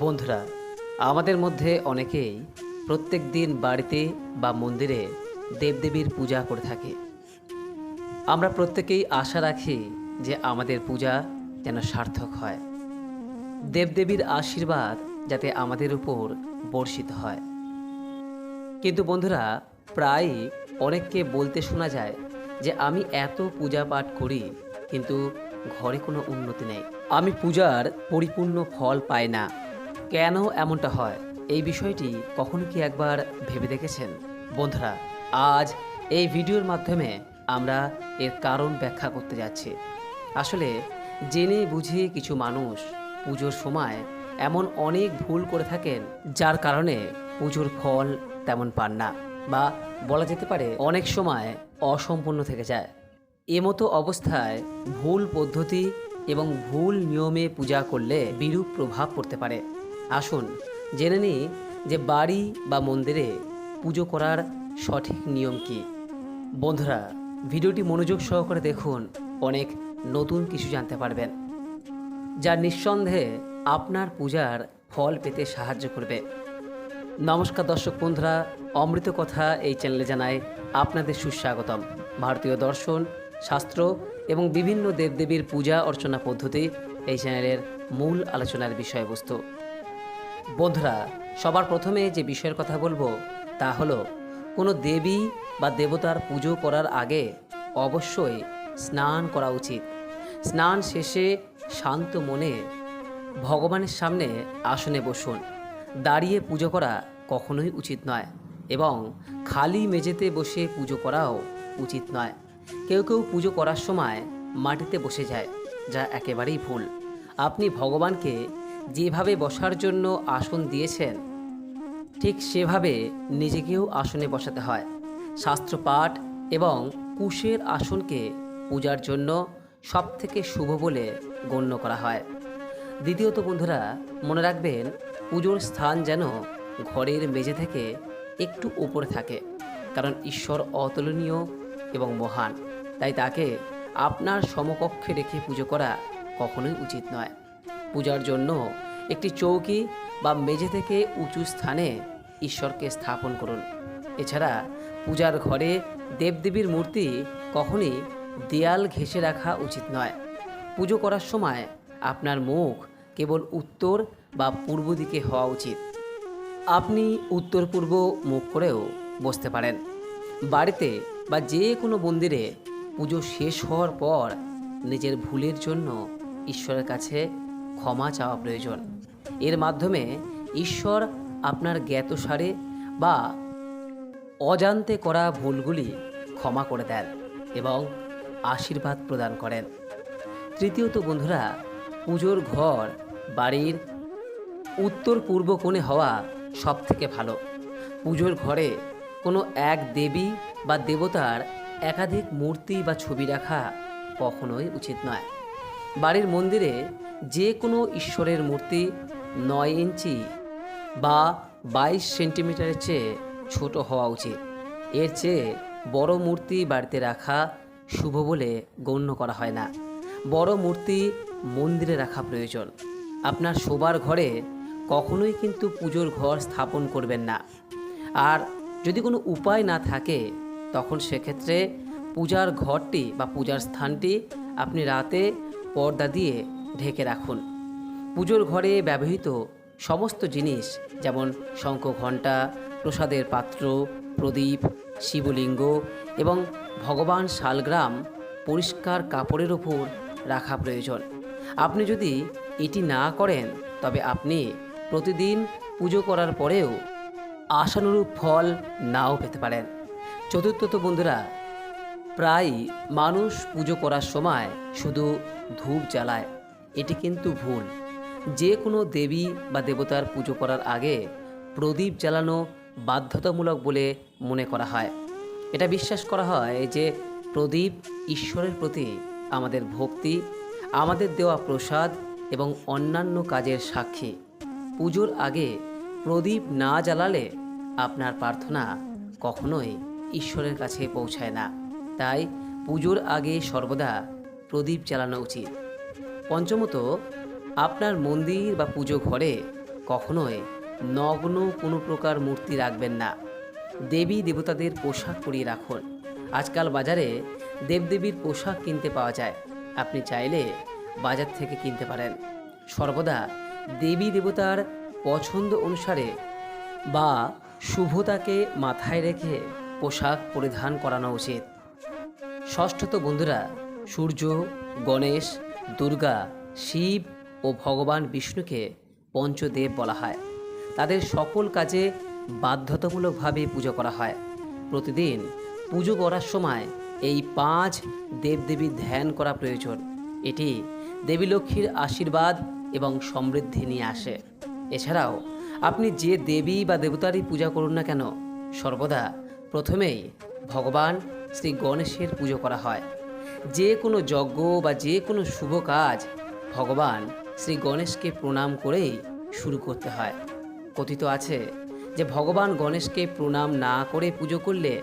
বন্ধুরা, আমাদের মধ্যে অনেকেই প্রত্যেক দিন বাড়িতে বা মন্দিরে দেবদেবীর পূজা করে থাকে। আমরা প্রত্যেকেই আশা রাখি যে আমাদের পূজা যেন সার্থক হয়। দেবদেবীর আশীর্বাদ যাতে আমাদের উপর বর্ষিত হয়। কিন্তু বন্ধুরা, প্রায়ই অনেককে বলতে শোনা যায় যে, আমি এত পূজা পাঠ করি, কিন্তু ঘরে কোনো উন্নতি নেই। আমি পূজার পরিপূর্ণ ফল পাই না। কেন এমনটা হয়? এই বিষয়টি কখনো কি একবার ভেবে দেখেছেন? বন্ধুরা, আজ এই ভিডিওর মাধ্যমে আমরা এর কারণ ব্যাখ্যা করতে যাচ্ছি। আসলে জেনে বুঝে কিছু মানুষ পুজোর সময় এমন অনেক ভুল করে থাকেন যার কারণে পুজোর ফল তেমন পান না বা বলা যেতে পারে অনেক সময় অসম্পূর্ণ থেকে যায়। এমতো অবস্থায় ভুল পদ্ধতি এবং ভুল নিয়মে পূজা করলে বিরূপ প্রভাব পড়তে পারে। আসুন, জেনে নিই যে বাড়ি বা মন্দিরে পুজো করার সঠিক নিয়ম কী। বন্ধুরা, ভিডিওটি মনোযোগ সহকারে দেখুন, অনেক নতুন কিছু জানতে পারবেন, যা নিঃসন্দেহে আপনার পূজার ফল পেতে সাহায্য করবে। নমস্কার দর্শক বন্ধুরা, অমৃত কথা এই চ্যানেলে জানায় আপনাদের সুস্বাগতম। ভারতীয় দর্শন, শাস্ত্র এবং বিভিন্ন দেবদেবীর পূজা অর্চনা পদ্ধতি এই চ্যানেলের মূল আলোচনার বিষয়বস্তু। বন্ধুরা, সবার প্রথমে যে বিষয়ের কথা বলব তা হলো, কোনো দেবী বা দেবতার পুজো করার আগে অবশ্যই স্নান করা উচিত। স্নান শেষে শান্ত মনে ভগবানের সামনে আসনে বসুন। দাঁড়িয়ে পুজো করা কখনোই উচিত নয় এবং খালি মেঝেতে বসে পুজো করাও উচিত নয়। কেউ কেউ পুজো করার সময় মাটিতে বসে যায়, যা একেবারেই ভুল। আপনি ভগবানকে যেভাবে বসার জন্য আসন দিয়েছেন, ঠিক সেভাবে নিজেকেও আসনে বসাতে হয়। শাস্ত্রপাঠ এবং কুশের আসনকে পূজার জন্য সবথেকে শুভ বলে গণ্য করা হয়। দ্বিতীয়ত বন্ধুরা, মনে রাখবেন, পুজোর স্থান যেন ঘরের মেঝে থেকে একটু উপরে থাকে, কারণ ঈশ্বর অতুলনীয় এবং মহান। তাই তাকে আপনার সমকক্ষে রেখে পুজো করা কখনোই উচিত নয়। পূজার জন্য একটি চৌকি বা মেঝে থেকে উঁচু স্থানে ঈশ্বরকে স্থাপন করুন। এছাড়া পূজার ঘরে দেবদেবীর মূর্তি কখনই দেয়াল ঘেঁষে রাখা উচিত নয়। পুজো করার সময় আপনার মুখ কেবল উত্তর বা পূর্ব দিকে হওয়া উচিত। আপনি উত্তর পূর্ব মুখ করেও বসতে পারেন। বাড়িতে বা যে কোনো মন্দিরে পুজো শেষ হওয়ার পর নিজের ভুলের জন্য ঈশ্বরের কাছে ক্ষমা চাওয়া প্রয়োজন। এর মাধ্যমে ঈশ্বর আপনার জ্ঞাতসারে বা অজান্তে করা ভুলগুলি ক্ষমা করে দেন এবং আশীর্বাদ প্রদান করেন। তৃতীয়ত বন্ধুরা, পুজোর ঘর বাড়ির উত্তর পূর্ব কোণে হওয়া সব থেকে ভালো। পুজোর ঘরে কোনো এক দেবী বা দেবতার একাধিক মূর্তি বা ছবি রাখা কখনোই উচিত নয়। বাড়ির মন্দিরে যে কোনো ঈশ্বরের মূর্তি নয় ইঞ্চি বা বাইশ সেন্টিমিটারের চেয়ে ছোট হওয়া উচিত। এর চেয়ে বড় মূর্তি বাড়িতে রাখা শুভ বলে গণ্য করা হয় না। বড় মূর্তি মন্দিরে রাখা প্রয়োজন। আপনার শোবার ঘরে কখনোই কিন্তু পুজোর ঘর স্থাপন করবেন না। আর যদি কোনো উপায় না থাকে, তখন সেক্ষেত্রে পূজার ঘরটি বা পূজার স্থানটি আপনি রাতে পর্দা দিয়ে ঢেকে রাখুন। পুজোর ঘরে ব্যবহৃত সমস্ত জিনিস, যেমন শঙ্খ ঘণ্টা প্রসাদের পাত্র, প্রদীপ, শিবলিঙ্গ এবং ভগবান শালগ্রাম পরিষ্কার কাপড়ের ওপর রাখা প্রয়োজন। আপনি যদি এটি না করেন, তবে আপনি প্রতিদিন পুজো করার পরেও আশানুরূপ ফল নাও পেতে পারেন। চতুর্থত বন্ধুরা প্রায় মানুষ পুজো করার সময় শুধু ধূপ জ্বালায়। এটি কিন্তু ভুল। যে কোনো দেবী বা দেবতার পুজো করার আগে প্রদীপ জ্বালানো বাধ্যতামূলক বলে মনে করা হয়। এটা বিশ্বাস করা হয় যে প্রদীপ ঈশ্বরের প্রতি আমাদের ভক্তি, আমাদের দেওয়া প্রসাদ এবং অন্যান্য কাজের সাক্ষী। পুজোর আগে প্রদীপ না জ্বালালে আপনার প্রার্থনা কখনোই ঈশ্বরের কাছে পৌঁছায় না। তাই পুজোর আগে সর্বদা প্রদীপ জ্বালানো উচিত। পঞ্চমত, আপনার মন্দির বা পুজো ঘরে কখনোই নগ্ন কোনো প্রকার মূর্তি রাখবেন না। দেবী দেবতাদের পোশাক পরিয়ে রাখুন। আজকাল বাজারে দেবদেবীর পোশাক কিনতে পাওয়া যায়। আপনি চাইলে বাজার থেকে কিনতে পারেন। সর্বদা দেবী দেবতার পছন্দ অনুসারে বা শুভতাকে মাথায় রেখে পোশাক পরিধান করানো উচিত। ষষ্ঠত বন্ধুরা, সূর্য, গণেশ দুর্গা, শিব ও ভগবান বিষ্ণুকে পঞ্চদেব বলা হয়। তাদের সকল কাজে বাধ্যতামূলকভাবে পুজো করা হয়। প্রতিদিন পুজো করার সময় এই পাঁচ দেবদেবীর ধ্যান করা প্রয়োজন। এটি দেবী লক্ষ্মীর আশীর্বাদ এবং সমৃদ্ধি নিয়ে আসে। এছাড়াও আপনি যে দেবী বা দেবতারই পূজা করুন না কেন, সর্বদা প্রথমেই ভগবান শ্রী গণেশের পুজো করা হয়। যে কোনো যজ্ঞ বা যে কোনো শুভ কাজ ভগবান শ্রী গণেশকে প্রণাম করেই শুরু করতে হয়। কথিত আছে যে ভগবান গণেশকে প্রণাম না করে পুজো করলে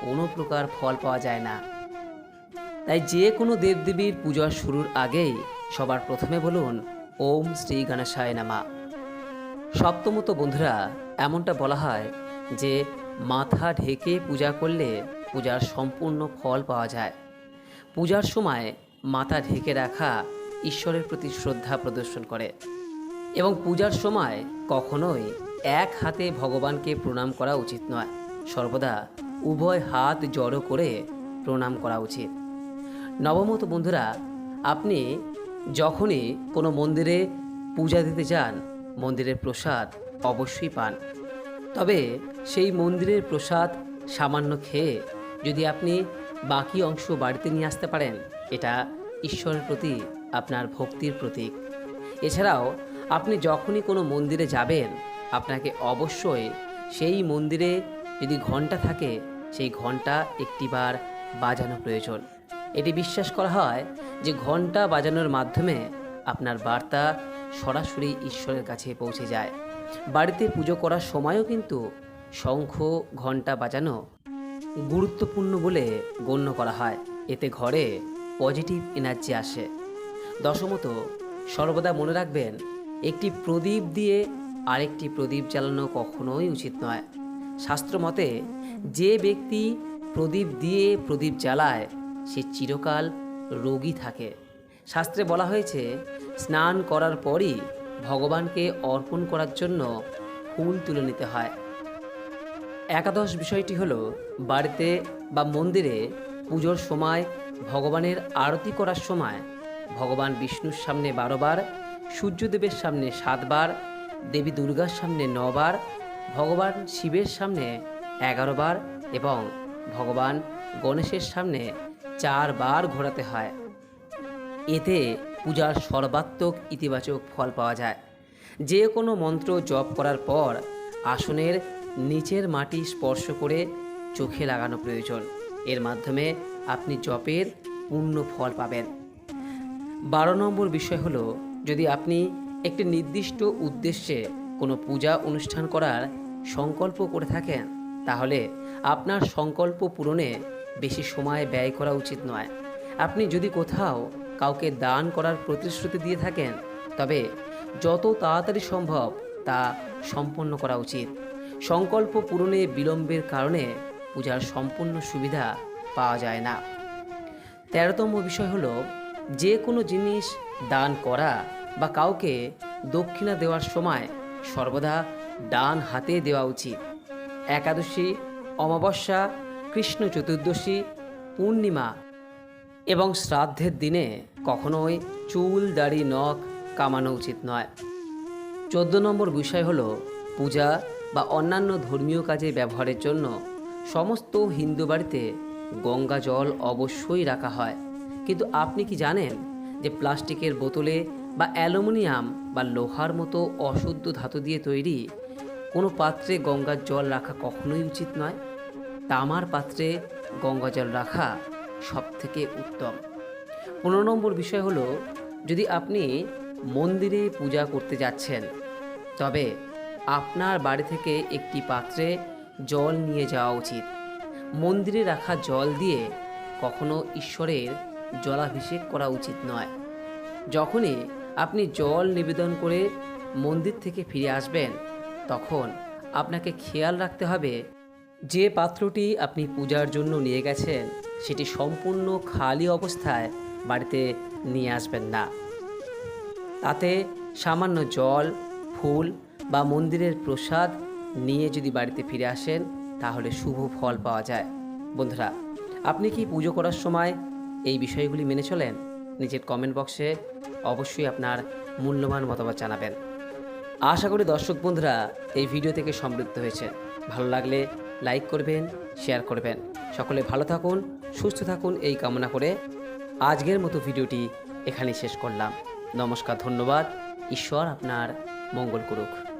কোনো প্রকার ফল পাওয়া যায় না। তাই যে কোনো দেবদেবীর পূজা শুরুর আগেই সবার প্রথমে বলুন, ওম শ্রী গণেশায় নামা। সপ্তমত বন্ধুরা, এমনটা বলা হয় যে মাথা ঢেকে পূজা করলে পূজার সম্পূর্ণ ফল পাওয়া যায়। পূজার সময় মাথা ঢেকে রাখা ঈশ্বরের প্রতি শ্রদ্ধা প্রদর্শন করে এবং পূজার সময় কখনোই এক হাতে ভগবানকে প্রণাম করা উচিত নয়। সর্বদা উভয় হাত জড়ো করে প্রণাম করা উচিত। নবমত বন্ধুরা, আপনি যখনই কোনো মন্দিরে পূজা দিতে যান, মন্দিরের প্রসাদ অবশ্যই পান। তবে সেই মন্দিরের প্রসাদ সামান্য খেয়ে যদি আপনি বাকি অংশ বাড়িতে নিয়ে আসতে পারেন। এটা ঈশ্বরের প্রতি, আপনার ভক্তির প্রতীক। এছাড়াও, আপনি যখনই কোনো মন্দিরে যাবেন, আপনাকে অবশ্যই সেই মন্দিরে যদি ঘণ্টা থাকে, সেই ঘণ্টা একটিবার বাজানো প্রয়োজন। এটি বিশ্বাস করা হয় যে ঘণ্টা বাজানোর মাধ্যমে আপনার বার্তা সরাসরি ঈশ্বরের কাছে পৌঁছে যায়। বাড়িতে পুজো করার সময়ও কিন্তু শঙ্খ ঘণ্টা বাজানো গুরুত্বপূর্ণ বলে গণ্য করা হয়। এতে ঘরে পজিটিভ এনার্জি আসে। দশমত, সর্বদা মনে রাখবেন, একটি প্রদীপ দিয়ে আরেকটি প্রদীপ জ্বালানো কখনোই উচিত নয়। শাস্ত্র মতে যে ব্যক্তি প্রদীপ দিয়ে প্রদীপ জ্বালায়, সে চিরকাল রোগী থাকে। শাস্ত্রে বলা হয়েছে, স্নান করার পরই ভগবানকে অর্পণ করার জন্য ফুল তুলে নিতে হয়। একাদশ বিষয়টি হলো বাড়িতে বা মন্দিরে পুজোর সময় ভগবানের আরতি করার সময় ভগবান বিষ্ণুর সামনে বারোবার, সূর্যদেবের সামনে সাতবার, দেবী দুর্গার সামনে নবার, ভগবান শিবের সামনে এগারোবার এবং ভগবান গণেশের সামনে চারবার ঘোরাতে হয়। এতে পূজার সর্বাত্মক ইতিবাচক ফল পাওয়া যায়। যে কোনো মন্ত্র জপ করার পর আসনের নিচের মাটি স্পর্শ করে চোখে লাগানো প্রয়োজন। এর মাধ্যমে আপনি জপের পূর্ণ ফল পাবেন। বারো নম্বর বিষয় হলো, যদি আপনি একটি নির্দিষ্ট উদ্দেশ্যে কোনো পূজা অনুষ্ঠান করার সংকল্প করে থাকেন, তাহলে আপনার সংকল্প পূরণে বেশি সময় ব্যয় করা উচিত নয়। আপনি যদি কোথাও কাউকে দান করার প্রতিশ্রুতি দিয়ে থাকেন, তবে যত তাড়াতাড়ি সম্ভব তা সম্পন্ন করা উচিত। সংকল্প পূরণে বিলম্বের কারণে পূজার সম্পূর্ণ সুবিধা পাওয়া যায় না। তেরোতম বিষয় হলো, যে কোনো জিনিস দান করা বা কাউকে দক্ষিণা দেওয়ার সময় সর্বদা ডান হাতে দেওয়া উচিত। একাদশী, অমাবস্যা, কৃষ্ণ চতুর্দশী, পূর্ণিমা এবং শ্রাদ্ধের দিনে কখনোই চুল, দাড়ি, নখ কামানো উচিত নয়। চোদ্দ নম্বর বিষয় হলো, পূজা বা অন্যান্য ধর্মীয় কাজে ব্যবহারের জন্য সমস্ত হিন্দু বাড়িতে গঙ্গা জল অবশ্যই রাখা হয়। কিন্তু আপনি কি জানেন যে প্লাস্টিকের বোতলে বা অ্যালুমিনিয়াম বা লোহার মতো অশুদ্ধ ধাতু দিয়ে তৈরি কোনো পাত্রে গঙ্গার জল রাখা কখনোই উচিত নয়? তামার পাত্রে গঙ্গা জল রাখা সব থেকে উত্তম। পনেরো নম্বর বিষয় হলো, যদি আপনি মন্দিরে পূজা করতে যাচ্ছেন, তবে আপনার বাড়ি থেকে একটি পাত্রে জল নিয়ে যাওয়া উচিত। মন্দিরে রাখা জল দিয়ে কখনো ঈশ্বরের জলাভিষেক করা উচিত নয়। যখনই আপনি জল নিবেদন করে মন্দির থেকে ফিরে আসবেন, তখন আপনাকে খেয়াল রাখতে হবে যে পাত্রটি আপনি পূজার জন্য নিয়ে গেছেন, সেটি সম্পূর্ণ খালি অবস্থায় বাড়িতে নিয়ে আসবেন না। তাতে সামান্য জল, ফুল বা মন্দিরের প্রসাদ নিয়ে যদি বাড়িতে ফিরে আসেন, তাহলে শুভ ফল পাওয়া যায়। বন্ধুরা, আপনি কি পুজো করার সময় এই বিষয়গুলি মেনে চলেন? নিজের কমেন্ট বক্সে অবশ্যই আপনার মূল্যবান মতামত জানাবেন। আশা করি দর্শক বন্ধুরা, এই ভিডিও থেকে সমৃদ্ধ হয়েছে। ভালো লাগলে লাইক করবেন শেয়ার করবেন। সকলে ভালো থাকুন, সুস্থ থাকুন, এই কামনা করে আজকের মতো ভিডিওটি এখানেই শেষ করলাম। নমস্কার, ধন্যবাদ। ঈশ্বর আপনার মঙ্গল করুক।